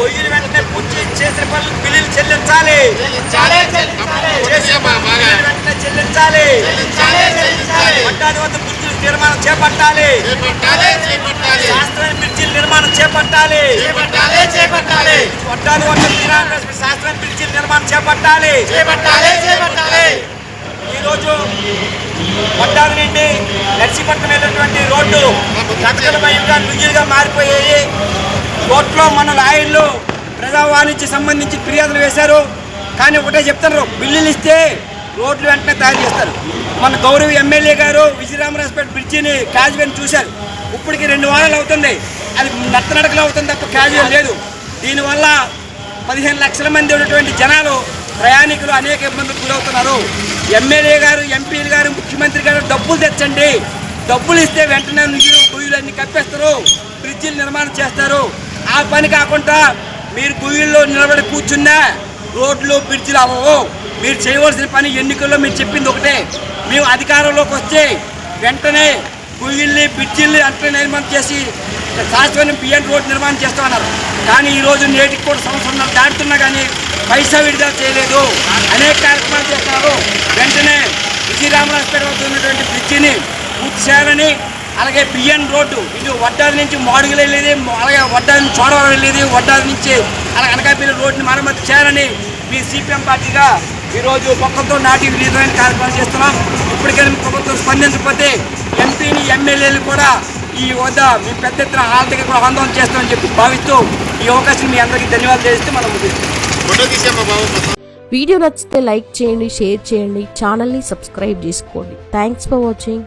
పొయ్యిలు వెంటనే పుచ్చి చేసిన పనులు బిల్లులు నిర్మాణం చేపట్టాలి. శాస్త్రాన్ని చేపట్టాలి. పట్టాని వద్ద శాస్త్రాన్ని బ్రిడ్జిలు నిర్మాణం చేపట్టాలి. ఈరోజు వడ్డాది నుండి నర్సీపట్నం వెళ్ళినటువంటి రోడ్డు రక్తమయంగా నుయ్యలుగా మారిపోయాయి. కోర్టులో మన లాయర్లు ప్రజా సంబంధించి ఫిర్యాదులు వేశారు. కానీ ఒకటే చెప్తున్నారు బిల్లులు ఇస్తే రోడ్లు వెంటనే తయారు చేస్తారు. మన గౌరవ ఎమ్మెల్యే గారు విజయరామరాజపేట బ్రిడ్జిని క్యాజువల్ చూశారు. ఇప్పటికి రెండు వారాలు అవుతుంది. అది నత్తనడకలు అవుతుంది తప్ప క్యాజువల్ లేదు. దీనివల్ల పదిహేను లక్షల మంది ఉన్నటువంటి జనాలు ప్రయాణికులు అనేక ఇబ్బందులు గురవుతున్నారు. ఎమ్మెల్యే గారు ఎంపీలు గారు ముఖ్యమంత్రి గారు డబ్బులు తెచ్చండి. డబ్బులు ఇస్తే వెంటనే నువ్వు గుయ్యులన్నీ కప్పేస్తారు. బ్రిడ్జిలు నిర్మాణం చేస్తారు. ఆ పని కాకుండా మీరు గుయ్యుల్లో నిలబడి కూర్చున్నా రోడ్లు బ్రిడ్జిలు అవ్వవు మీరు చేయవలసిన పని ఎన్నికల్లో మీరు చెప్పింది ఒకటే. మేము అధికారంలోకి వస్తే వెంటనే గుయ్యిల్ని బ్రిడ్జిల్ని అంటే నిర్మాణం చేసి శాశ్వతం పిఎన్ రోడ్ నిర్మాణం చేస్తామన్నారు కానీ ఈరోజు నేటికి కూడా సంవత్సరం దాటుతున్నా కానీ పైసా విడుదల చేయలేదు. అనేక కార్యక్రమాలు చేస్తున్నారు. వెంటనే విజయరామరాజపేట వద్ద ఉన్నటువంటి బ్రిడ్జిని పూర్తి చేయాలని అలాగే బియ్యం రోడ్డు ఇటు వడ్డాది నుంచి మాడుగులు వెళ్ళేది అలాగే వడ్డాది నుంచి చోడవరం వెళ్ళేది వడ్డాది నుంచి అలాగే అనకాపల్లి రోడ్డుని మరమ్మతు చేయాలని మీ సిపిఎం పార్టీగా ఈరోజు మొక్కలతో నాటి విధమైన కార్యక్రమాలు చేస్తున్నాం. ఇప్పటికైనా ప్రభుత్వం స్పందించకపోతే ఎంపీ ఎమ్మెల్యేలు కూడా ఈ వద్ద మీ పెద్ద ఎత్తున హాల్తకి కూడా ఆందోళన చేస్తామని చెప్పి భావిస్తూ ఈ అవకాశం మీ అందరికీ ధన్యవాదాలు చేస్తే మనం వీడియో నచ్చితే లైక్ చేయండి షేర్ చేయండి ఛానల్ని సబ్స్క్రైబ్ చేసుకోండి. Thanks for watching